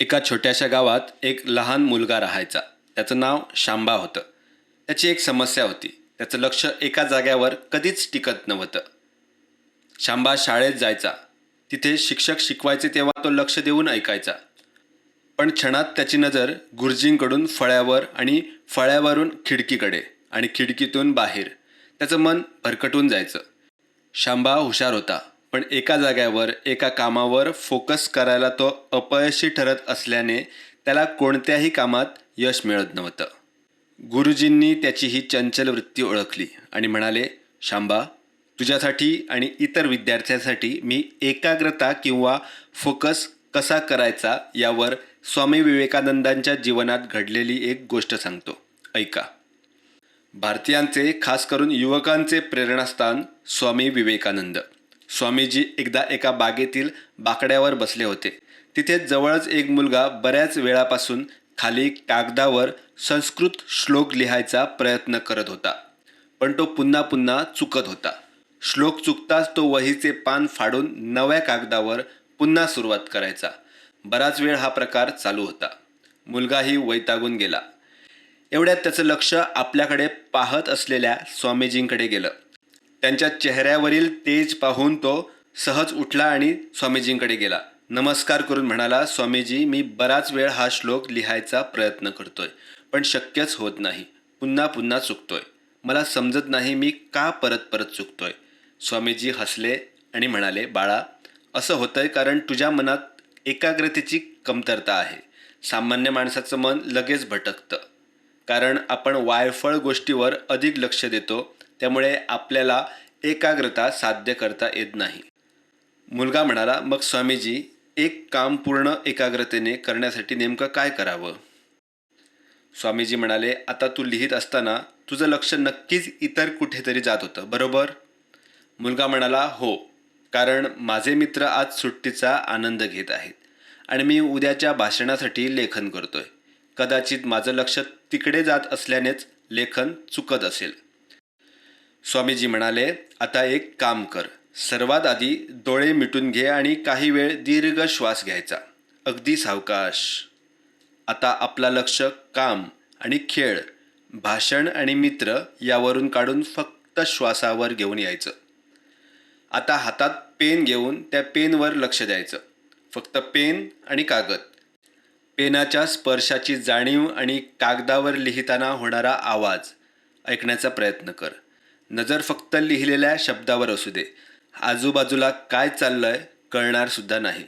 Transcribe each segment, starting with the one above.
एका छोट्याशा गावात एक लहान मुलगा राहायचा. त्याचं नाव शांबा होतं. त्याची एक समस्या होती. त्याचं लक्ष एका जाग्यावर कधीच टिकत नव्हतं. शांबा शाळेत जायचा. तिथे शिक्षक शिकवायचे तेव्हा तो लक्ष देऊन ऐकायचा. पण क्षणात त्याची नजर गुरुजींकडून फळ्यावर आणि फळ्यावरून खिडकीकडे आणि खिडकीतून बाहेर. त्याचं मन भरकटून जायचं. शांबा हुशार होता. पण एका जाग्यावर एका कामावर फोकस करायला तो अपयशी ठरत असल्याने त्याला कोणत्याही कामात यश मिळत नव्हतं. गुरुजींनी त्याची ही चंचल वृत्ती ओळखली आणि म्हणाले शांबा तुझ्यासाठी आणि इतर विद्यार्थ्यांसाठी मी एकाग्रता किंवा फोकस कसा करायचा यावर स्वामी विवेकानंदांच्या जीवनात घडलेली एक गोष्ट सांगतो. ऐका. भारतीयांचे खास करून युवकांचे प्रेरणास्थान स्वामी विवेकानंद. स्वामीजी एकदा एका बागेतील बाकड्यावर बसले होते. तिथे जवळच एक मुलगा बऱ्याच वेळापासून खाली कागदावर संस्कृत श्लोक लिहायचा प्रयत्न करत होता. पण तो पुन्हा पुन्हा चुकत होता. श्लोक चुकताच तो वहीचे पान फाडून नव्या कागदावर पुन्हा सुरुवात करायचा. बराच वेळ हा प्रकार चालू होता. मुलगाही वैतागून गेला. एवढ्यात त्याचं लक्ष आपल्याकडे पाहत असलेल्या स्वामीजींकडे गेलं. त्यांच्या चेहऱ्यावरील तेज पाहून तो सहज उठला आणि स्वामीजींकडे गेला. नमस्कार करून म्हणाला स्वामीजी मी बराच वेळ हा श्लोक लिहायचा प्रयत्न करतोय पण शक्यच होत नाही. पुन्हा पुन्हा चुकतोय. मला समजत नाही मी का परत परत चुकतोय. स्वामीजी हसले आणि म्हणाले बाळा असं होतंय कारण तुझ्या मनात एकाग्रतेची कमतरता आहे. सामान्य माणसाचं मन लगेच भटकतं. कारण आपण वायफळ गोष्टीवर अधिक लक्ष देतो त्यामुळे आपल्याला एकाग्रता साध्य करता येत नाही. मुलगा म्हणाला मग स्वामीजी एक काम पूर्ण एकाग्रतेने करण्यासाठी नेमकं काय करावं? स्वामीजी म्हणाले आता तू लिहित असताना तुझं लक्ष नक्कीच इतर कुठेतरी जात होतं बरोबर? मुलगा म्हणाला हो कारण माझे मित्र आज सुट्टीचा आनंद घेत आहेत आणि मी उद्याच्या भाषणासाठी लेखन करतोय. कदाचित माझं लक्ष तिकडे जात असल्यानेच लेखन चुकत असेल. स्वामीजी म्हणाले आता एक काम कर. सर्वात आधी डोळे मिटून घे आणि काही वेळ दीर्घ श्वास घ्यायचा. अगदी सावकाश. आता आपला लक्ष काम आणि खेळ भाषण आणि मित्र यावरून काढून फक्त श्वासावर घेऊन यायचं. आता हातात पेन घेऊन त्या पेनवर लक्ष द्यायचं. फक्त पेन आणि कागद. पेनाच्या स्पर्शाची जाणीव आणि कागदावर लिहिताना होणारा आवाज ऐकण्याचा प्रयत्न कर. नजर फक्त लिहिलेल्या शब्दावर असू दे. आजूबाजूला काय चाललंय आहे कळणारसुद्धा नाही.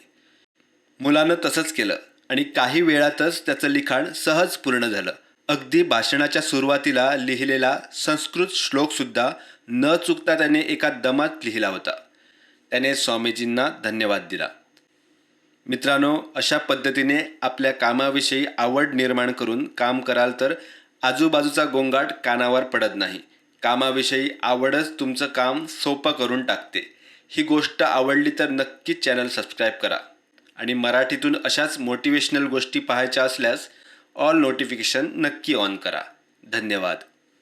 मुलानं तसंच केलं आणि काही वेळातच त्याचं लिखाण सहज पूर्ण झालं. अगदी भाषणाच्या सुरुवातीला लिहिलेला संस्कृत श्लोकसुद्धा न चुकता त्याने एका दमात लिहिला होता. त्याने स्वामीजींना धन्यवाद दिला. मित्रांनो अशा पद्धतीने आपल्या कामाविषयी आवड निर्माण करून काम कराल तर आजूबाजूचा गोंगाट कानावर पडत नाही. कामाविषयी आवडच तुमचं काम सोपं करून टाकते. ही गोष्ट आवडली तर नक्कीच चॅनल सबस्क्राईब करा. आणि मराठीतून अशाच मोटिवेशनल गोष्टी पाहायच्या असल्यास ऑल नोटिफिकेशन नक्की ऑन करा. धन्यवाद.